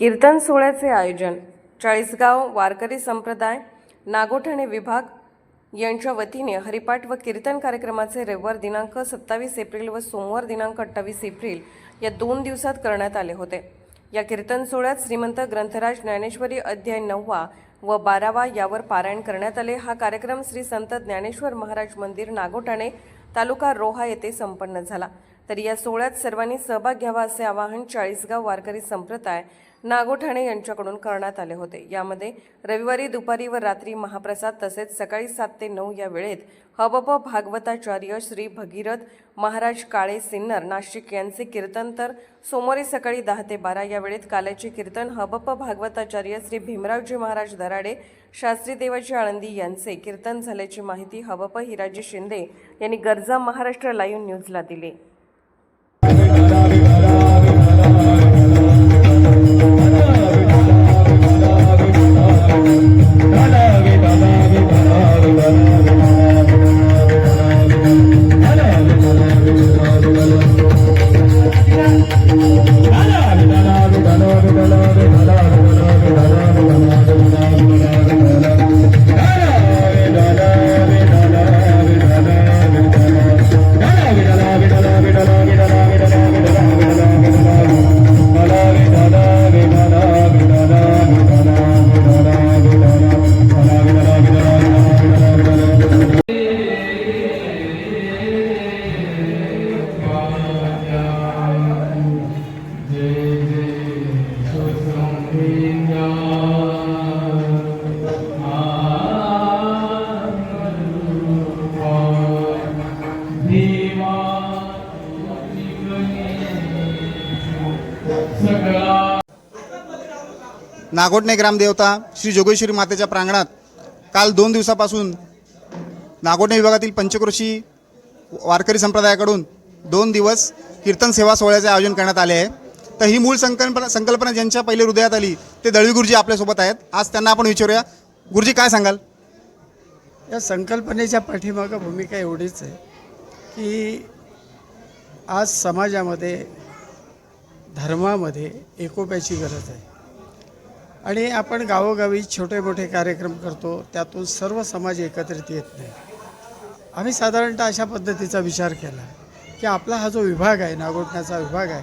कीर्तन सोहळ्याचे आयोजन चाळीसगाव वारकरी संप्रदाय नागोठणे विभाग यांच्या वतीने हरिपाठ व कीर्तन कार्यक्रमाचे रविवार दिनांक सत्तावीस एप्रिल व सोमवार दिनांक अठ्ठावीस एप्रिल या दोन दिवसात करण्यात आले होते. या कीर्तन सोहळ्यात श्रीमंत ग्रंथराज ज्ञानेश्वरी अध्याय नववा व बारावा यावर पारायण करण्यात आले. हा कार्यक्रम श्री संत ज्ञानेश्वर महाराज मंदिर नागोठाणे तालुका रोहा येथे संपन्न झाला. तर या सोहळ्यात सर्वांनी सहभाग घ्यावा असे आवाहन चाळीसगाव वारकरी संप्रदाय नागोठाणे यांच्याकडून करण्यात आले होते. यामध्ये रविवारी दुपारी व रात्री महाप्रसाद तसेच सकाळी सात ते नऊ या वेळेत हबप भागवताचार्य श्री भगीरथ महाराज काळे सिन्नर नाशिक यांचे कीर्तन तर सोमवारी सकाळी दहा ते बारा या वेळेत काल्याचे कीर्तन हबप भागवताचार्य श्री भीमरावजी महाराज दराडे शास्त्री देवाची आळंदी यांचे कीर्तन झाल्याची माहिती हबप हिराजी शिंदे यांनी गरजा महाराष्ट्र लाईव्ह न्यूजला दिली. Thank. नागोटणे ग्रामदेवता श्री जोगेश्वरी मातेच्या प्रांगणात काल दोन दिवसापासून नागोटणे विभागातील पंचक्रोशी वारकरी संप्रदायाकडून दोन दिवस कीर्तन सेवा सोहळ्याचे आयोजन करण्यात आले आहे. तर ही मूळ संकल्पना संकल्पना ज्यांच्या पहिले हृदयात आली ते दळवी गुरुजी आपल्यासोबत आहेत. आज त्यांना आपण विचारूया. गुरुजी काय सांगाल? या संकल्पनेच्या पाठीमागं भूमिका एवढीच आहे की आज समाजामध्ये धर्मामध्ये एकोप्याची गरज आहे. आणि आपण गावोगावी छोटे मोठे कार्यक्रम करतो त्यातून सर्व समाज एकत्रित येत नाही. आम्ही साधारणतः अशा पद्धतीचा विचार केला की आपला हा जो विभाग आहे नागोठण्याचा विभाग आहे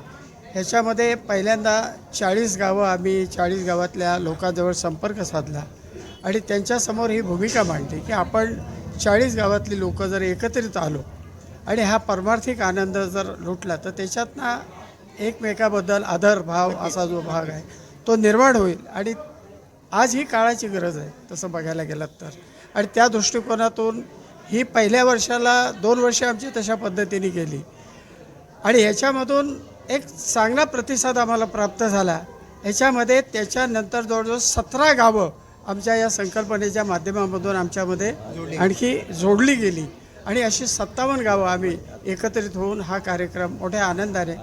ह्याच्यामध्ये पहिल्यांदा चाळीस गावं आम्ही चाळीस गावातल्या लोकांजवळ संपर्क साधला आणि त्यांच्यासमोर ही भूमिका मांडली की आपण चाळीस गावातली लोक जर एकत्रित आलो आणि हा परमार्थिक आनंद जर लुटला तर त्याच्यातनं एकमेकाबद्दल आदर भाव असा जो भाग आहे तो निर्माण होईल. आणि आज ही काळाची गरज आहे तसं बघायला गेलात तर. आणि त्या दृष्टिकोनातून ही पहिल्या वर्षाला दोन वर्षे आमची तशा पद्धतीने गेली. आणि ह्याच्यामधून एक चांगला प्रतिसाद आम्हाला प्राप्त झाला. ह्याच्यामध्ये त्याच्यानंतर जवळजवळ सतरा गावं आमच्या या संकल्पनेच्या माध्यमामधून आमच्यामध्ये आणखी जोडली गेली. आणि अशी सत्तावन्न गावं आम्ही एकत्रित होऊन हा कार्यक्रम मोठ्या आनंदाने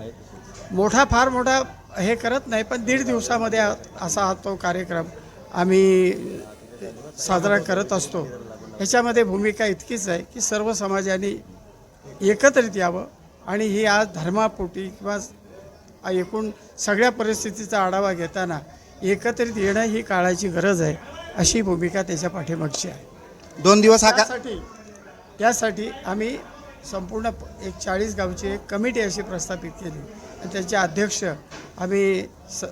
मोठा फार मोठा हे करत नाही पण दीड दिवसामध्ये असा हा तो कार्यक्रम आम्ही साजरा करत असतो. ह्याच्यामध्ये भूमिका इतकीच आहे की सर्व समाजाने एकत्रित यावं आणि ही आज धर्मापोटी किंवा एकूण सगळ्या परिस्थितीचा आढावा घेताना एकत्रित येणं ही काळाची गरज आहे अशी भूमिका त्याच्या पाठीमागची आहे. दोन दिवस हा त्यासाठी त्यासाठी आम्ही संपूर्ण एक चाळीस गावची एक कमिटी अशी प्रस्थापित केली. त्याचे अध्यक्ष आम्ही स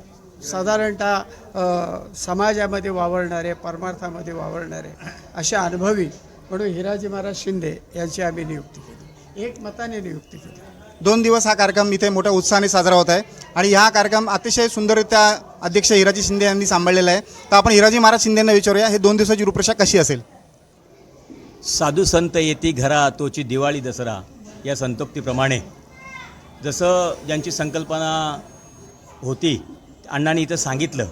साधारणतः समाजामध्ये वावरणारे परमार्थामध्ये वावरणारे अशा अनुभवी म्हणून हिराजी महाराज शिंदे यांची आम्ही नियुक्ती केली. एक मताने नियुक्ती केली. दोन दिवस हा कार्यक्रम इथे मोठ्या उत्साहाने साजरा होत आहे. आणि हा कार्यक्रम अतिशय सुंदररित्या अध्यक्ष हिराजी शिंदे यांनी सांभाळलेला आहे. तर आपण हिराजी महाराज शिंदेंना विचारूया हे दोन दिवसाची रूपरेषा कशी असेल? साधू संत येती घरा तोची दिवाळी दसरा या संतोक्तीप्रमाणे. जसं ज्यांची संकल्पना होती अण्णांनी इथं सांगितलं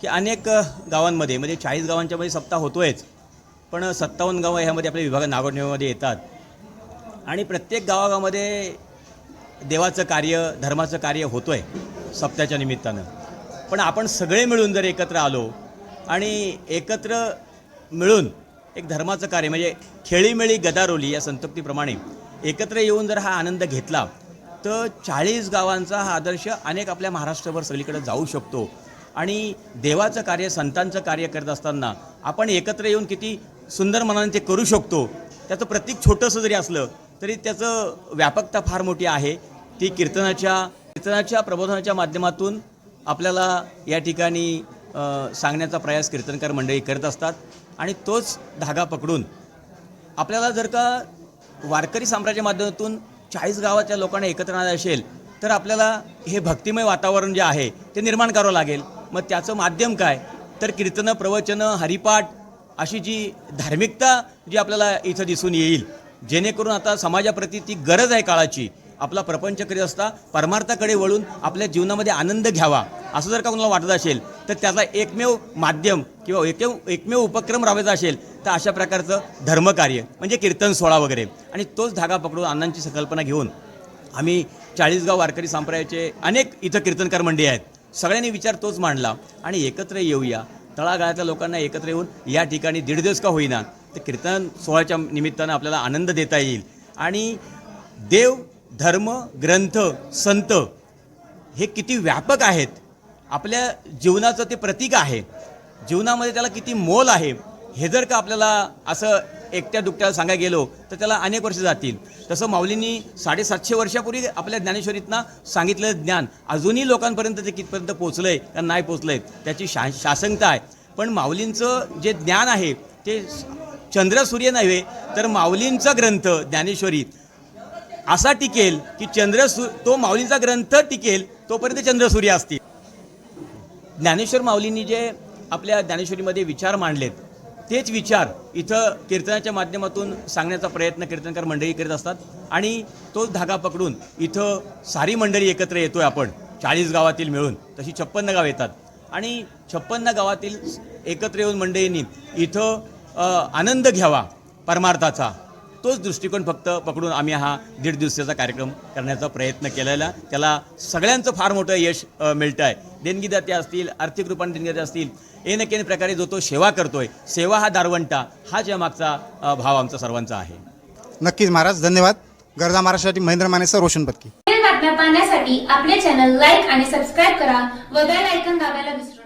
की अनेक गावांमध्ये म्हणजे चाळीस गावांच्यामध्ये सप्ताह होतोयच पण सत्तावन्न गावं ह्यामध्ये आपल्या विभाग नागोठणेमध्ये येतात. आणि प्रत्येक गावागावामध्ये देवाचं कार्य धर्माचं कार्य होतो आहे सप्त्याच्या निमित्तानं. पण आपण सगळे मिळून जर एकत्र आलो आणि एकत्र मिळून एक धर्माचं कार्य म्हणजे खेळीमेळी गदारोली या संतप्तीप्रमाणे एकत्र येऊन जर हा आनंद घेतला तर चाळीस गावांचा हा आदर्श अनेक आपल्या महाराष्ट्रभर सगळीकडे जाऊ शकतो. आणि देवाचं कार्य संतांचं कार्य करत असताना आपण एकत्र येऊन किती सुंदर मनाने ते करू शकतो. त्याचं प्रतीक छोटंसं जरी असलं तरी त्याचं व्यापकता फार मोठी आहे. ती कीर्तनाच्या कीर्तनाच्या प्रबोधनाच्या माध्यमातून आपल्याला या ठिकाणी सांगण्याचा प्रयास कीर्तनकार मंडळी करत असतात. आणि तोच धागा पकडून आपल्याला जर का वारकरी साम्राज्य माध्यमातून चाळीस गावाच्या लोकांना एकत्र आणायचं असेल तर आपल्याला हे भक्तिमय वातावरण जे आहे ते निर्माण करावं लागेल. मग त्याचं माध्यम काय? तर कीर्तनं प्रवचनं हरिपाठ अशी जी धार्मिकता जी आपल्याला इथं दिसून येईल जेणेकरून आता समाजाप्रती ती गरज आहे काळाची. आपला प्रपंच करीत असता परमार्थाकडे वळून आपल्या जीवनामध्ये आनंद घ्यावा असं जर का कोणाला वाटत असेल तर त्याचा एकमेव माध्यम किंवा एकमेव एकमेव उपक्रम राबवायचा असेल तर अशा प्रकारचं धर्मकार्य म्हणजे कीर्तन सोहळा वगैरे. आणि तोच धागा पकडून अण्णांची संकल्पना घेऊन आम्ही चाळीसगाव वारकरी संप्रदायाचे अनेक इथं कीर्तनकार मंडळी आहेत. सगळ्यांनी विचार तोच मांडला आणि एकत्र येऊया. तळागाळातल्या लोकांना एकत्र येऊन या ठिकाणी दीड दिवस का होईना तर कीर्तन सोहळ्याच्या निमित्तानं आपल्याला आनंद देता येईल. आणि देव धर्म ग्रंथ संत हे किती व्यापक आहेत. आपल्या जीवनाचं ते प्रतीक आहे. जीवनामध्ये त्याला किती मोल आहे. हे जर का आपल्याला असं एकट्या दुकट्याला सांगायला गेलो तर त्याला अनेक वर्ष जातील. तसं माऊलींनी साडेसातशे वर्षापूर्वी आपल्या ज्ञानेश्वरीतना सांगितलेलं ज्ञान. अजूनही लोकांपर्यंत ते कितपर्यंत पोचलं आहे का नाही पोचलं आहे त्याची शा शासनता आहे. पण माऊलींचं जे ज्ञान आहे ते चंद्र सूर्य नव्हे तर माऊलींचा ग्रंथ ज्ञानेश्वरी. असा टिकेल की चंद्र सु तो माऊलींचा ग्रंथ टिकेल तोपर्यंत चंद्रसूर्य असतील. ज्ञानेश्वर माऊलींनी जे आपल्या ज्ञानेश्वरीमध्ये विचार मांडलेत तेच विचार इथं कीर्तनाच्या माध्यमातून सांगण्याचा प्रयत्न कीर्तनकार मंडळी करीत असतात. आणि तोच धागा पकडून इथं सारी मंडळी एकत्र येतोय आपण. चाळीस गावातील मिळून. तशी छप्पन्न गाव येतात. आणि छप्पन्न गावातील एकत्र येऊन मंडळींनी इथं आनंद घ्यावा परमार्थाचा. तोच दृष्टिकोन फक्त पकडून आम्ही हा दीड दिवसाचा कार्यक्रम करण्याचा प्रयत्न केलेला. त्याला सगळ्यांचं फार मोठं यश मिळतं आहे देणगीदाते असतील आर्थिक रूपाने देणगीदाते असतील एन केन प्रकारे जो तो सेवा करतोय सेवा हा दारवंटा हाच या मागचा भाव आमचा सर्वांचा आहे. नक्कीच महाराज धन्यवाद. गरजा महाराष्ट्रासाठी महेंद्र मानेसर रोशन पत्की. बातम्या पाहण्यासाठी आपले चॅनल लाईक आणि सबस्क्राईब करा व बेल ऐकन दाबायला विसरू